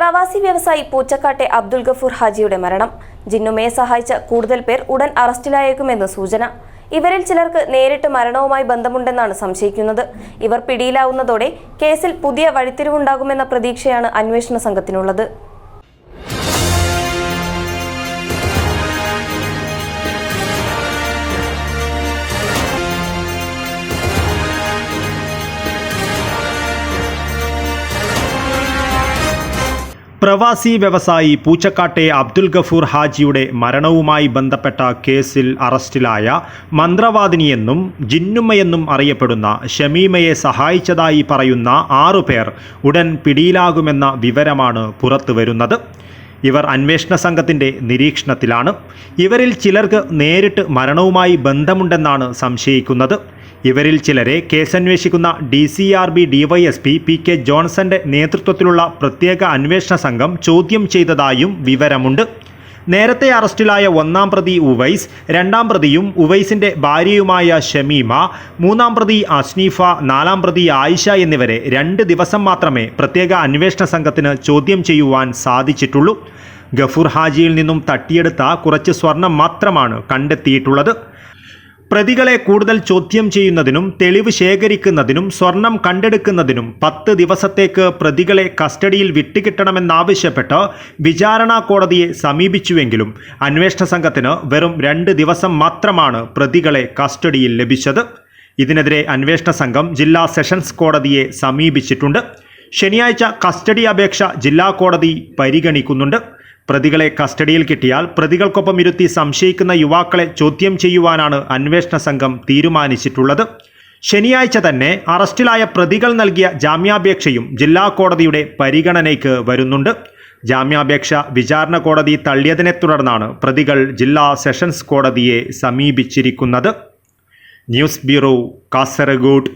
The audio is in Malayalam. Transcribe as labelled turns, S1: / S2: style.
S1: പ്രവാസി വ്യവസായി പൂച്ചക്കാട്ടെ അബ്ദുൽ ഗഫൂർ ഹാജിയുടെ മരണം. ജിന്നുമയെ സഹായിച്ച കൂടുതൽ പേർ ഉടൻ അറസ്റ്റിലായേക്കുമെന്ന് സൂചന. ഇവരിൽ ചിലർക്ക് നേരിട്ട് മരണവുമായി ബന്ധമുണ്ടെന്നാണ് സംശയിക്കുന്നത്. ഇവർ പിടിയിലാവുന്നതോടെ കേസിൽ പുതിയ വഴിത്തിരിവുണ്ടാകുമെന്ന പ്രതീക്ഷയാണ് അന്വേഷണ സംഘത്തിനുള്ളത്.
S2: പ്രവാസി വ്യവസായി പൂച്ചക്കാട്ടെ അബ്ദുൽ ഗഫൂർ ഹാജിയുടെ മരണവുമായി ബന്ധപ്പെട്ട കേസിൽ അറസ്റ്റിലായ മന്ത്രവാദിനിയെന്നും ജിന്നുമ്മയെന്നും അറിയപ്പെടുന്ന ഷമീമയെ സഹായിച്ചതായി പറയുന്ന ആറുപേർ ഉടൻ പിടിയിലാകുമെന്ന വിവരമാണ് പുറത്തുവരുന്നത് ഇവർ അന്വേഷണ സംഘത്തിന്റെ നിരീക്ഷണത്തിലാണ്. ഇവരിൽ ചിലർക്ക് നേരിട്ട് മരണവുമായി ബന്ധമുണ്ടെന്നാണ് സംശയിക്കുന്നത്. ഇവരിൽ ചിലരെ കേസന്വേഷിക്കുന്ന D C R B DYSP P K ജോൺസന്റെ നേതൃത്വത്തിലുള്ള പ്രത്യേക അന്വേഷണ സംഘം ചോദ്യം ചെയ്തതായും വിവരമുണ്ട്. നേരത്തെ അറസ്റ്റിലായ ഒന്നാം പ്രതി ഉവൈസ് രണ്ടാം പ്രതിയും ഉവൈസിന്റെ ഭാര്യയുമായ ഷമീമ മൂന്നാം പ്രതി അസ്നീഫ നാലാം പ്രതി ആയിഷ എന്നിവരെ രണ്ട് ദിവസം മാത്രമേ പ്രത്യേക അന്വേഷണ സംഘത്തിന് ചോദ്യം ചെയ്യുവാൻ സാധിച്ചിട്ടുള്ളൂ. ഗഫൂർ ഹാജിയിൽ നിന്നും തട്ടിയെടുത്ത കുറച്ച് സ്വർണം മാത്രമാണ് കണ്ടെത്തിയിട്ടുള്ളത്. പ്രതികളെ കൂടുതൽ ചോദ്യം ചെയ്യുന്നതിനും തെളിവ് ശേഖരിക്കുന്നതിനും സ്വർണം കണ്ടെടുക്കുന്നതിനും പത്ത് ദിവസത്തേക്ക് പ്രതികളെ കസ്റ്റഡിയിൽ വിട്ടുകിട്ടണമെന്നാവശ്യപ്പെട്ട് വിചാരണ കോടതിയെ സമീപിച്ചുവെങ്കിലും അന്വേഷണ സംഘത്തിന് വെറും രണ്ട് ദിവസം മാത്രമാണ് പ്രതികളെ കസ്റ്റഡിയിൽ ലഭിച്ചത്. ഇതിനെതിരെ അന്വേഷണ സംഘം ജില്ലാ സെഷൻസ് കോടതിയെ സമീപിച്ചിട്ടുണ്ട്. ശനിയാഴ്ച കസ്റ്റഡി അപേക്ഷ ജില്ലാ കോടതി പരിഗണിക്കുന്നുണ്ട്. പ്രതികളെ കസ്റ്റഡിയിൽ കിട്ടിയാൽ പ്രതികൾക്കൊപ്പം ഇരുത്തി സംശയിക്കുന്ന യുവാക്കളെ ചോദ്യം ചെയ്യുവാനാണ് അന്വേഷണ സംഘം തീരുമാനിച്ചിട്ടുള്ളത്. ശനിയാഴ്ച തന്നെ അറസ്റ്റിലായ പ്രതികൾ നൽകിയ ജാമ്യാപേക്ഷയും ജില്ലാ കോടതിയുടെ പരിഗണനയ്ക്ക് വരുന്നുണ്ട്. ജാമ്യാപേക്ഷ വിചാരണ കോടതി തള്ളിയതിനെ തുടർന്നാണ് പ്രതികൾ ജില്ലാ സെഷൻസ് കോടതിയെ സമീപിച്ചിരിക്കുന്നത്. News bureau Kasaragod.